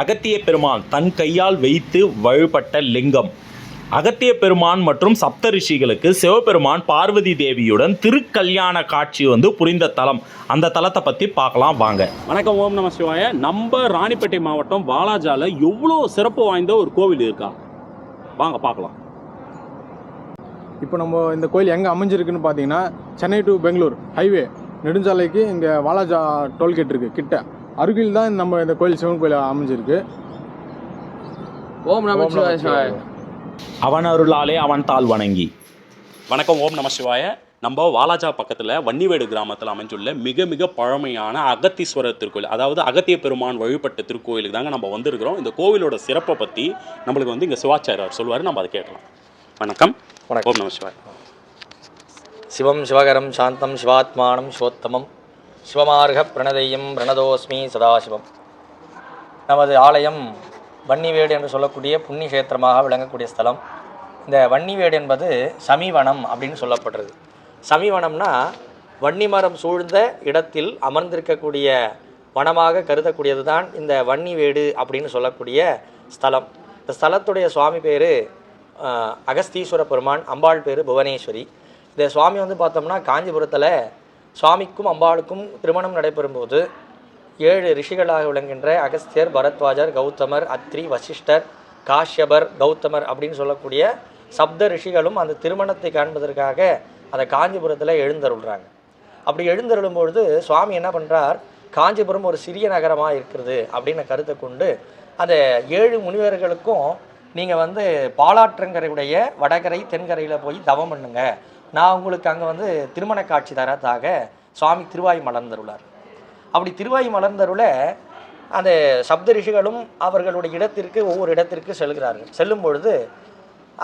அகத்திய பெருமான் தன் கையால் வைத்து வழிபட்ட லிங்கம். அகத்திய பெருமான் மற்றும் சப்த ரிஷிகளுக்கு சிவபெருமான் பார்வதி தேவியுடன் திருக்கல்யாண காட்சி வந்து புரிந்த தலம். அந்த தலத்தை பற்றி பார்க்கலாம் வாங்க. வணக்கம் ஓம் நம சிவாய. நம்ம ராணிப்பேட்டை மாவட்டம் வாலாஜால எவ்வளோ சிறப்பு வாய்ந்த ஒரு கோவில் இருக்கா? வாங்க பார்க்கலாம். இப்போ நம்ம இந்த கோயில் எங்கே அமைஞ்சிருக்குன்னு பார்த்தீங்கன்னா சென்னை டு பெங்களூர் ஹைவே நெடுஞ்சாலைக்கு இங்கே வாலாஜா டோல்கேட் இருக்குது கிட்ட. அருகில் தான் நம்ம இந்த கோயில் சிவன் கோயில் அமைஞ்சிருக்கு. ஓம் நம சிவாய. அவன் அருளாலே அவன் தாள் வணங்கி. வணக்கம் ஓம் நம சிவாய. நம்ம வாலாஜா பக்கத்தில் வன்னிவேடு கிராமத்தில் அமைஞ்சுள்ள மிக மிக பழமையான அகத்தீஸ்வரர் திருக்கோயில் அதாவது அகத்திய பெருமான் வழிபட்ட திருக்கோயிலுக்கு தாங்க நம்ம வந்திருக்கிறோம். இந்த கோவிலோட சிறப்பை பற்றி நம்மளுக்கு வந்து இங்கே சிவாச்சாரியார் சொல்லுவார் நம்ம அதை கேட்கலாம். வணக்கம். வணக்கம். ஓம் நம சிவாய. சிவம் சிவகரம் சாந்தம் சிவாத்மானம் சிவோத்தமம். சிவமார்க பிரணதையும் பிரணதோஸ்மி சதாசிவம். நமது ஆலயம் வன்னிவேடு என்று சொல்லக்கூடிய புண்ணிய கஷேத்திரமாக விளங்கக்கூடிய ஸ்தலம். இந்த வன்னிவேடு என்பது சமீவனம் அப்படின்னு சொல்லப்படுறது. சமீவனம்னா வன்னிமரம் சூழ்ந்த இடத்தில் அமர்ந்திருக்கக்கூடிய வனமாக கருதக்கூடியது தான் இந்த வன்னிவேடு அப்படின்னு சொல்லக்கூடிய ஸ்தலம். இந்த ஸ்தலத்துடைய சுவாமி பேர் அகஸ்தீஸ்வர பெருமான் அம்பாள் பேர் புவனேஸ்வரி. இந்த சுவாமி வந்து பார்த்தோம்னா காஞ்சிபுரத்தில் சுவாமிக்கும் அம்பாளுக்கும் திருமணம் நடைபெறும்போது ஏழு ரிஷிகளாக விளங்குகின்ற அகஸ்தியர் பரத்வாஜர் கௌதமர் அத்ரி வசிஷ்டர் காஷ்யபர் கௌதமர் அப்படின்னு சொல்லக்கூடிய சப்த ரிஷிகளும் அந்த திருமணத்தை காண்பதற்காக அந்த காஞ்சிபுரத்தில் எழுந்தருள்றாங்க. அப்படி எழுந்தருளும் பொழுது சுவாமி என்ன பண்ணுறார் காஞ்சிபுரம் ஒரு சிறிய நகரமாக இருக்கிறது அப்படின்னு கருத்தை கொண்டு அந்த ஏழு முனிவர்களுக்கும் நீங்கள் வந்து பாலாற்றங்கரையுடைய வடகரை தென்கரையில் போய் தவம் பண்ணுங்கள் நான் உங்களுக்கு அங்கே வந்து திருமண காட்சி தரதாக சுவாமி திருவாய் மலர்ந்தருளார். அப்படி திருவாய் மலர்ந்தருள அந்த சப்த ரிஷிகளும் அவர்களுடைய இடத்திற்கு ஒவ்வொரு இடத்திற்கு செல்கிறார்கள். செல்லும் பொழுது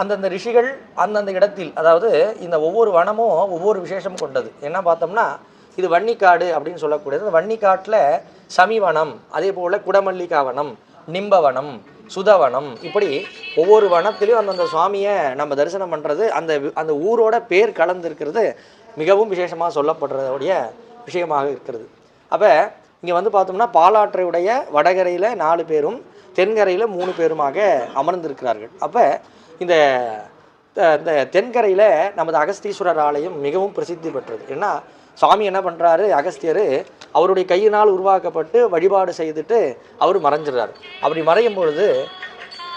அந்தந்த ரிஷிகள் அந்தந்த இடத்தில் அதாவது இந்த ஒவ்வொரு வனமும் ஒவ்வொரு விசேஷம் கொண்டது. என்ன பார்த்தோம்னா இது வன்னிக்காடு அப்படின்னு சொல்லக்கூடியது. அந்த வன்னிக்காட்டில் சமிவனம் அதே போல் குடமல்லிகாவனம் நிம்பவனம் சுதவனம். இப்படி ஒவ்வொரு வனத்திலையும் அந்தந்த சுவாமியை நம்ம தரிசனம் பண்ணுறது அந்த அந்த ஊரோட பேர் கலந்துருக்கிறது மிகவும் விசேஷமாக சொல்லப்படுறதோடைய விஷயமாக இருக்கிறது. அப்போ இங்கே வந்து பார்த்தோம்னா பாலாற்றையுடைய வடகரையில் நாலு பேரும் தென்கரையில் மூணு பேருமாக அமர்ந்திருக்கிறார்கள். அப்போ இந்த இந்த தென்கரையில் நமது அகஸ்தீஸ்வரர் ஆலயம் மிகவும் பிரசித்தி பெற்றது. ஏன்னா சாமி என்ன பண்ணுறாரு அகஸ்தியர் அவருடைய கையினால் உருவாக்கப்பட்டு வழிபாடு செய்துட்டு அவர் மறைஞ்சிடுறாரு. அப்படி மறையும் பொழுது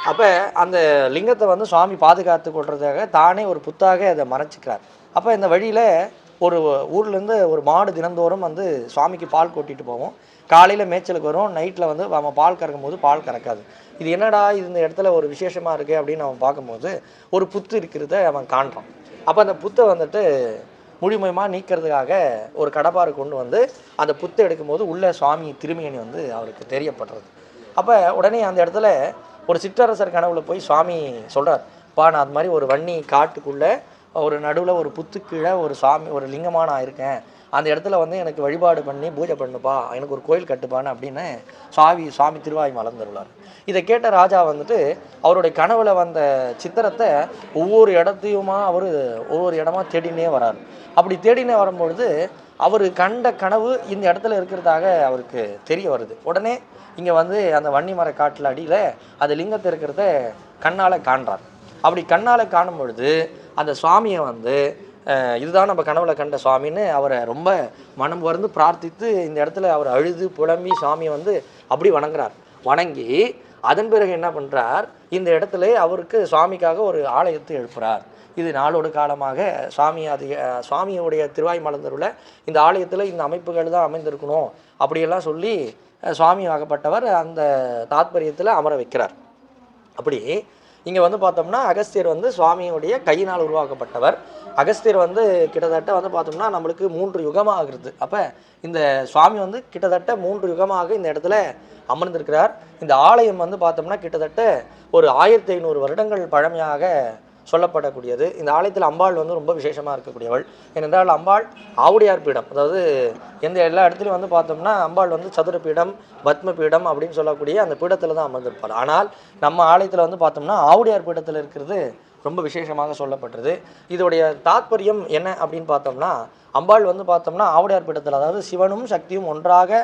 அப்போ அந்த லிங்கத்தை வந்து சுவாமி பாதுகாத்து கொள்றதுக்காக தானே ஒரு புத்தாக அதை மறைச்சிக்கிறார். அப்போ இந்த வழியில் ஒரு ஊர்லேருந்து ஒரு மாடு தினந்தோறும் வந்து சுவாமிக்கு பால் கொட்டிட்டு போவோம். காலையில் மேய்ச்சலுக்கு வரும் நைட்டில் வந்து அவன் பால் கறக்கும் போது பால் கறக்காது. இது என்னடா இது இந்த இடத்துல ஒரு விசேஷமாக இருக்குது அப்படின்னு அவன் பார்க்கும்போது ஒரு புத்து இருக்கிறத அவன் காண்றான். அப்போ அந்த புத்தை வந்துட்டு முழுமையமாக நீக்கிறதுக்காக ஒரு கடப்பாறு கொண்டு வந்து அந்த புத்தை எடுக்கும்போது உள்ள சுவாமி திருமேனி வந்து அவருக்கு தெரியப்படுறது. அப்போ உடனே அந்த இடத்துல ஒரு சிற்றரசர் கனவுல போய் சுவாமி சொல்கிறார் பா நான் அது மாதிரி ஒரு வன்னி காட்டுக்குள்ளே ஒரு நடுவில் ஒரு புத்துக்கீழே ஒரு சாமி ஒரு லிங்கமாக நான் இருக்கேன். அந்த இடத்துல வந்து எனக்கு வழிபாடு பண்ணி பூஜை பண்ணுப்பா. எனக்கு ஒரு கோயில் கட்டுப்பான்னு அப்படின்னு சாவி சாமி திருவாய் மலர்ந்துள்ளார் இதை கேட்ட ராஜா வந்துட்டு அவருடைய கனவுல வந்த சித்திரத்தை ஒவ்வொரு இடத்தையுமா அவர் ஒவ்வொரு இடமா தேடினே வரார். அப்படி தேடினே வரும்பொழுது அவர் கண்ட கனவு இந்த இடத்துல இருக்கிறதாக அவருக்கு தெரிய வருது. உடனே இங்கே வந்து அந்த வன்னி மர காட்டில் அடியில் அந்த லிங்கத்தை இருக்கிறத கண்ணால் காண்றார். அப்படி கண்ணால் காணும் பொழுது அந்த சுவாமியை வந்து இதுதான் நம்ம கனவுல கண்ட சுவாமின்னு அவரை ரொம்ப மனம் வருந்து பிரார்த்தித்து இந்த இடத்துல அவர் அழுது புலம்பி சுவாமியை வந்து அப்படி வணங்குறார். வணங்கி அதன் பிறகு என்ன பண்ணுறார் இந்த இடத்துல அவருக்கு சுவாமிக்காக ஒரு ஆலயத்தை எழுப்புறார். இது நாளோடு காலமாக சுவாமி அதிக சுவாமியுடைய திருவாய் மலர்ந்தருள இந்த ஆலயத்தில் இந்த அமைப்புகள் தான் அமைந்திருக்கணும் அப்படியெல்லாம் சொல்லி சுவாமி ஆகப்பட்டவர் அந்த தாத்பரியத்தில் அமர வைக்கிறார். அப்படி இங்கே வந்து பார்த்தோம்னா அகஸ்தியர் வந்து சுவாமியுடைய கையினால் உருவாக்கப்பட்டவர். அகஸ்தியர் வந்து கிட்டத்தட்ட வந்து பார்த்தோம்னா நம்மளுக்கு மூன்று யுகமாக ஆகுது அப்போ இந்த சுவாமி வந்து கிட்டத்தட்ட மூன்று யுகமாக இந்த இடத்துல அமர்ந்திருக்கிறார். இந்த ஆலயம் வந்து பார்த்தோம்னா கிட்டத்தட்ட ஒரு ஆயிரத்தி ஐநூறு வருடங்கள் பழமையாக சொல்லப்படக்கூடியது. இந்த ஆலயத்தில் அம்பாள் வந்து ரொம்ப விசேஷமாக இருக்கக்கூடியவள். ஏனென்றால் அம்பாள் ஆவுடையார் பீடம். அதாவது எந்த எல்லா இடத்துலையும் வந்து பார்த்தோம்னா அம்பாள் வந்து சதுர பீடம் பத்ம பீடம் அப்படின்னு சொல்லக்கூடிய அந்த பீடத்தில் தான் அமர்ந்திருப்பாள். ஆனால் நம்ம ஆலயத்தில் வந்து பார்த்தோம்னா ஆவுடையார் பீடத்தில் இருக்கிறது ரொம்ப விசேஷமாக சொல்லப்பட்டது. இதோடைய தாத்பரியம் என்ன அப்படின்னு பார்த்தோம்னா அம்பாள் வந்து பார்த்தோம்னா ஆவுடையார் பீடத்தில் அதாவது சிவனும் சக்தியும் ஒன்றாக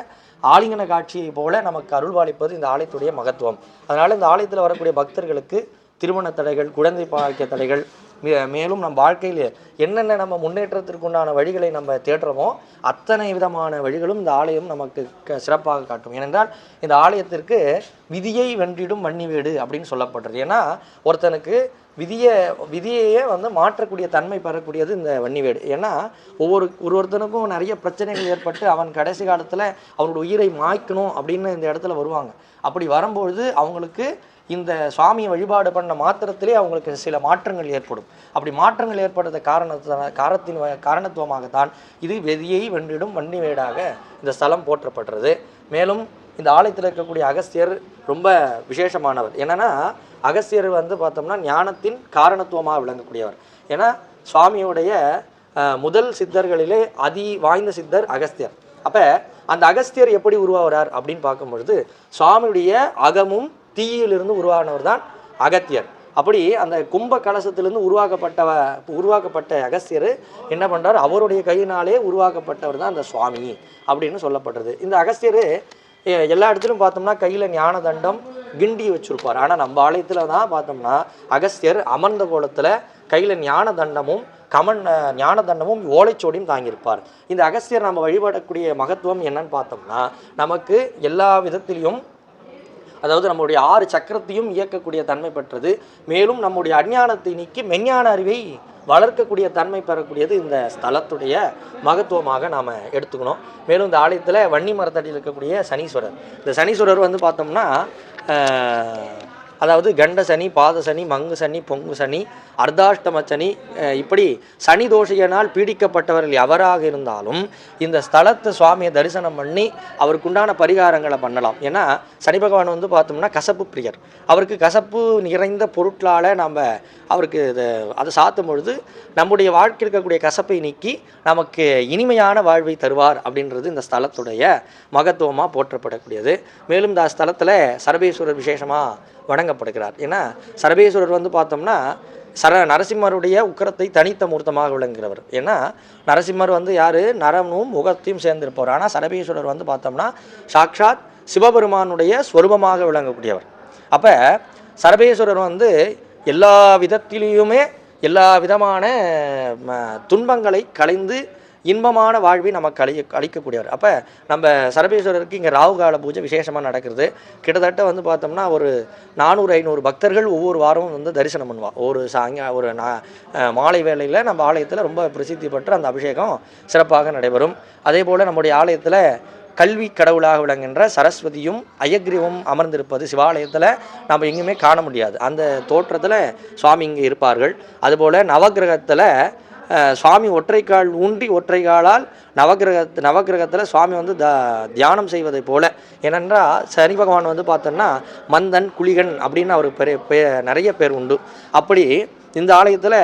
ஆலிங்கன காட்சியை போல நமக்கு அருள்வாளிப்பது இந்த ஆலயத்துடைய மகத்துவம். அதனால் இந்த ஆலயத்தில் வரக்கூடிய பக்தர்களுக்கு திருமண தடைகள் குழந்தை பாக்கிய தடைகள் மே- மேலும் நம் வாழ்க்கையில் என்னென்ன நம்ம முன்னேற்றத்திற்குண்டான வழிகளை நம்ம தேடுறோமோ அத்தனை விதமான வழிகளும் இந்த ஆலயம் நமக்கு க- சிறப்பாக காட்டும். ஏனென்றால் இந்த ஆலயத்திற்கு விதியை வென்றிடும் மன்னி வீடு அப்படின்னு சொல்லப்படுறது. ஏன்னா ஒருத்தனுக்கு விதியை விதியையே வந்து மாற்றக்கூடிய தன்மை பெறக்கூடியது இந்த வன்னிவேடு. ஏன்னா ஒவ்வொரு ஒரு ஒருத்தனுக்கும் நிறைய பிரச்சனைகள் ஏற்பட்டு அவன் கடைசி காலத்தில் அவனோட உயிரை மாய்க்கணும் அப்படின்னு இந்த இடத்துல வருவாங்க. அப்படி வரும்பொழுது அவங்களுக்கு இந்த சுவாமியை வழிபாடு பண்ண மாத்திரத்திலே அவங்களுக்கு சில மாற்றங்கள் ஏற்படும். அப்படி மாற்றங்கள் ஏற்படுத்த காரணத்தின காரணத்தின் வ- காரணத்துவமாகத்தான் இது வெதியை வென்றிடும் வன்னிவேடாக இந்த ஸ்தலம் போற்றப்படுறது. மேலும் இந்த ஆலயத்தில் இருக்கக்கூடிய அகஸ்தியர் ரொம்ப விசேஷமானவர். என்னென்னா அகஸ்தியர் வந்து பார்த்தோம்னா ஞானத்தின் காரணத்துவமாக விளங்கக்கூடியவர். ஏன்னா சுவாமியுடைய முதல் சித்தர்களிலே அதி வாய்ந்த சித்தர் அகஸ்தியர். அப்போ அந்த அகஸ்தியர் எப்படி உருவாகிறார் அப்படின்னு பார்க்கும்பொழுது சுவாமியுடைய அகமும் தீயிலிருந்து உருவானவர் தான் அகத்தியர். அப்படி அந்த கும்ப கலசத்திலிருந்து உருவாக்கப்பட்ட உருவாக்கப்பட்ட அகஸ்தியர் என்ன பண்ணுறார் அவருடைய கையினாலே உருவாக்கப்பட்டவர் தான் அந்த சுவாமி அப்படின்னு சொல்லப்படுறது. இந்த அகஸ்தியர் எல்லா இடத்துலையும் பார்த்தோம்னா கையில் ஞான தண்டம் கிண்டி வச்சுருப்பார். ஆனால் நம்ம ஆலயத்தில் தான் பார்த்தோம்னா அகஸ்தியர் அமர்ந்த கோலத்தில் கையில் ஞான தண்டமும் கமன் ஞான தண்டமும் ஓலைச்சோடியும் தாங்கியிருப்பார். இந்த அகஸ்தியர் நம்ம வழிபடக்கூடிய மகத்துவம் என்னன்னு பார்த்தோம்னா நமக்கு எல்லா விதத்திலையும் அதாவது நம்முடைய ஆறு சக்கரத்தையும் இயக்கக்கூடிய தன்மை பெற்றது. மேலும் நம்முடைய அஞ்ஞானத்தை நீக்கி மெஞ்ஞான அறிவை வளர்க்கக்கூடிய தன்மை பெறக்கூடியது இந்த ஸ்தலத்துடைய மகத்துவமாக நாம் எடுத்துக்கணும். மேலும் இந்த ஆலயத்தில் வன்னி மரத்தடியில் இருக்கக்கூடிய சனீஸ்வரர். இந்த சனீஸ்வரர் வந்து பார்த்தோம்னா அதாவது கண்ட சனி பாத சனி மங்கு சனி பொங்கு சனி அர்த்தாஷ்டம சனி இப்படி சனி தோஷையினால் பீடிக்கப்பட்டவர்கள் எவராக இருந்தாலும் இந்த ஸ்தலத்தை சுவாமியை தரிசனம் பண்ணி அவருக்குண்டான பரிகாரங்களை பண்ணலாம். ஏன்னா சனி பகவான் வந்து பார்த்தோம்னா கசப்பு பிரியர். அவருக்கு கசப்பு நிறைந்த பொருட்களால் நம்ம அவருக்கு இதை அதை சாத்தும் பொழுது நம்முடைய வாழ்க்கையில் இருக்கக்கூடிய கசப்பை நீக்கி நமக்கு இனிமையான வாழ்வை தருவார் அப்படின்றது இந்த ஸ்தலத்துடைய மகத்துவமாக போற்றப்படக்கூடியது. மேலும் இந்த ஸ்தலத்தில் சரபேஸ்வரர் விசேஷமாக வணங்கப்படுகிறார். ஏன்னா சரபேஸ்வரர் வந்து பார்த்தோம்னா சர நரசிம்மருடைய உக்கரத்தை தனித்த மூர்த்தமாக விளங்குகிறவர். ஏன்னா நரசிம்மர் வந்து யார்? நரமும் முகத்தையும் சேர்ந்திருப்பவர். ஆனால் சரபேஸ்வரர் வந்து பார்த்தோம்னா சாக்ஷாத் சிவபெருமானுடைய ஸ்வரூபமாக விளங்கக்கூடியவர். அப்போ சரபேஸ்வரர் வந்து எல்லா விதத்திலையுமே எல்லா விதமான ம, துன்பங்களை களைந்து இன்பமான வாழ்வை நமக்கு அளி அளிக்கக்கூடியவர். அப்போ நம்ம சரபேஸ்வரருக்கு இங்கே ராகு கால பூஜை விசேஷமாக நடக்கிறது. கிட்டத்தட்ட வந்து பார்த்தோம்னா ஒரு நானூறு ஐநூறு பக்தர்கள் ஒவ்வொரு வாரமும் வந்து தரிசனம் பண்ணுவாள் ஒரு சாங்க ஒரு நா மாலை வேளையில் நம்ம ஆலயத்தில் ரொம்ப பிரசித்தி பெற்ற அந்த அபிஷேகம் சிறப்பாக நடைபெறும். அதே போல் நம்முடைய ஆலயத்தில் கல்வி கடவுளாக விளங்குகின்ற சரஸ்வதியும் அயக்ரிவும் அமர்ந்திருப்பது சிவாலயத்தில் நம்ம எங்கேயுமே காண முடியாது. அந்த தோற்றத்தில் சுவாமி இங்கே இருப்பார்கள். அதுபோல் நவக்கிரகத்தில் சுவாமி ஒற்றைக்கால் ஊன்றி ஒற்றைக்காலால் நவகிரக நவக்கிரகத்தில் சுவாமி வந்து த தியானம் செய்வதை போல. ஏனென்றால் சனி பகவான் வந்து பார்த்தோன்னா மந்தன் குளிகன் அப்படின்னு அவருக்கு பெரிய நிறைய பேர் உண்டு. அப்படி இந்த ஆலயத்தில்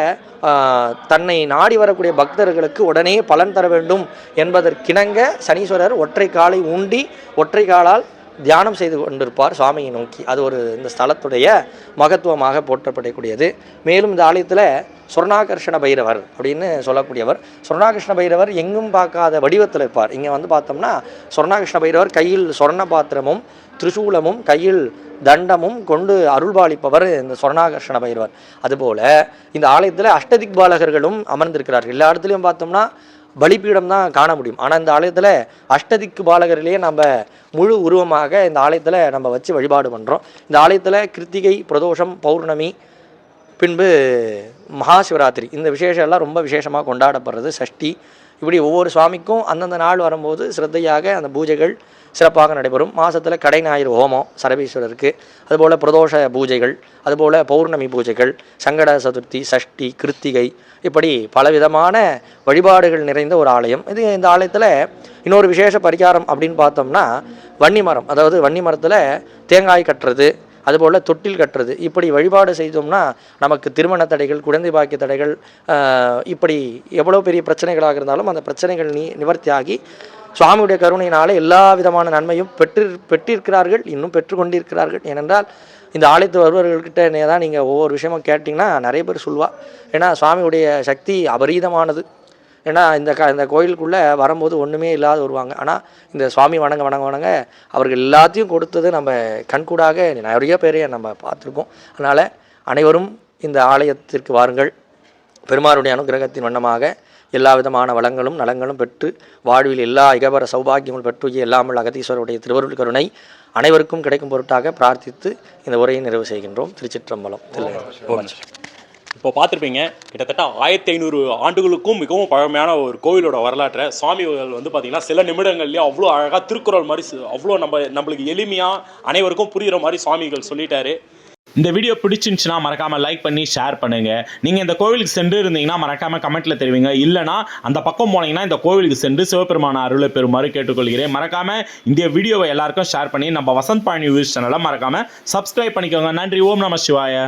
தன்னை நாடி வரக்கூடிய பக்தர்களுக்கு உடனே பலன் தர வேண்டும் என்பதற்கிணங்க சனீஸ்வரர் ஒற்றை காலை ஊண்டி ஒற்றை காலால் தியானம் செய்து கொண்டிருப்பார் சுவாமியை நோக்கி. அது ஒரு இந்த ஸ்தலத்துடைய மகத்துவமாக போற்றப்படக்கூடியது. மேலும் இந்த ஆலயத்தில் சொர்ணாகர்ஷண பைரவர் அப்படின்னு சொல்லக்கூடியவர். சொர்ணாகிருஷ்ண பைரவர் எங்கும் பார்க்காத வடிவத்தில் இருப்பார். இங்கே வந்து பார்த்தோம்னா சொர்ணாகிருஷ்ண பைரவர் கையில் சொர்ண பாத்திரமும் திரிசூலமும் கையில் தண்டமும் கொண்டு அருள்பாலிப்பவர் இந்த சொர்ணாகர்ஷண பைரவர். அதுபோல் இந்த ஆலயத்தில் அஷ்டதிக் பாலகர்களும் அமர்ந்திருக்கிறார்கள். எல்லா இடத்துலையும் பார்த்தோம்னா பலிபீடம் தான் காண முடியும். ஆனால் இந்த ஆலயத்தில் அஷ்டதிக்கு பாலகரிலேயே நம்ம முழு உருவமாக இந்த ஆலயத்தில் நம்ம வச்சு வழிபாடு பண்ணுறோம் இந்த ஆலயத்தில் கிருத்திகை பிரதோஷம் பௌர்ணமி பின்பு மகா சிவராத்திரி இந்த விசேஷம் எல்லாம் ரொம்ப விசேஷமாக கொண்டாடப்படுறது சஷ்டி. இப்படி ஒவ்வொரு சுவாமிக்கும் அந்தந்த நாள் வரும்போது சிரத்தையாக அந்த பூஜைகள் சிறப்பாக நடைபெறும். மாதத்தில் கடை ஞாயிறு ஹோமம் சரபீஸ்வரருக்கு. அதுபோல் பிரதோஷ பூஜைகள் அதுபோல் பௌர்ணமி பூஜைகள் சங்கட சதுர்த்தி சஷ்டி கிருத்திகை இப்படி பலவிதமான வழிபாடுகள் நிறைந்த ஒரு ஆலயம். இது இந்த ஆலயத்தில் இன்னொரு விசேஷ பரிகாரம் அப்படின்னு பார்த்தோம்னா வன்னி மரம். அதாவது வன்னி மரத்தில் தேங்காய் கட்டுறது அதுபோல் தொட்டில் கட்டுறது. இப்படி வழிபாடு செய்தோம்னா நமக்கு திருமண தடைகள் குழந்தை பாக்கிய தடைகள் இப்படி எவ்வளோ பெரிய பிரச்சனைகளாக இருந்தாலும் அந்த பிரச்சனைகள் நீ நிவர்த்தியாகி சுவாமியுடைய கருணையினாலே எல்லா விதமான நன்மையும் பெற்று பெற்றிருக்கிறார்கள் இன்னும் பெற்றுக்கொண்டிருக்கிறார்கள் ஏனென்றால் இந்த ஆலயத்து வருபவர்கள்கிட்ட தான் நீங்கள் ஒவ்வொரு விஷயமும் கேட்டிங்கன்னா நிறைய பேர் சொல்வா ஏன்னா சுவாமியுடைய சக்தி அபரீதமானது. ஏன்னா இந்த க இந்த கோயிலுக்குள்ளே வரும்போது ஒன்றுமே இல்லாத வருவாங்க. ஆனால் இந்த சுவாமி வணங்க வணங்க வணங்க அவர்கள் எல்லாத்தையும் கொடுத்தது நம்ம கண்கூடாக நிறைய பேரை நம்ம பார்த்துருக்கோம். அதனால் அனைவரும் இந்த ஆலயத்திற்கு வாருங்கள். பெருமாருடைய அனுகிரகத்தின் வண்ணமாக எல்லா விதமான வளங்களும் நலங்களும் பெற்று வாழ்வில் எல்லா இகபர சௌபாகியமும் பெற்று எல்லாமல் அகதீஸ்வரருடைய திருவருள் கருணை அனைவருக்கும் கிடைக்கும் பொருட்டாக பிரார்த்தித்து இந்த உரையை நிறைவு செய்கின்றோம். திருச்சிற்றம்பலம். தில்லை இப்போ பார்த்துருப்பீங்க கிட்டத்தட்ட ஆயிரத்தி ஐநூறு ஆண்டுகளுக்கும் மிகவும் பழமையான ஒரு கோவிலோட வரலாற்றை சுவாமிகள் வந்து பார்த்தீங்கன்னா சில நிமிடங்கள்லேயே அவ்வளோ அழகாக திருக்குறள் மாதிரி அவ்வளோ நம்ம நம்மளுக்கு எளிமையாக அனைவருக்கும் புரிகிற மாதிரி சுவாமிகள் சொல்லிட்டாரு. இந்த வீடியோ பிடிச்சிருந்துச்சுன்னா மறக்காமல் லைக் பண்ணி ஷேர் பண்ணுங்கள் நீங்கள் இந்த கோவிலுக்கு சென்று இருந்தீங்கன்னா மறக்காமல் கமெண்ட்டில் தெரிவிங்க. இல்லைனா அந்த பக்கம் போனீங்கன்னா இந்த கோவிலுக்கு சென்று சிவபெருமான அருளை பெறுமாறு கேட்டுக்கொள்கிறேன். மறக்காமல் இந்த வீடியோவை எல்லாருக்கும் ஷேர் பண்ணி நம்ம வசந்த் பாணி நியூஸ் சேனலை மறக்காமல் சப்ஸ்கிரைப் பண்ணிக்கோங்க. நன்றி. ஓம் நம சிவாய.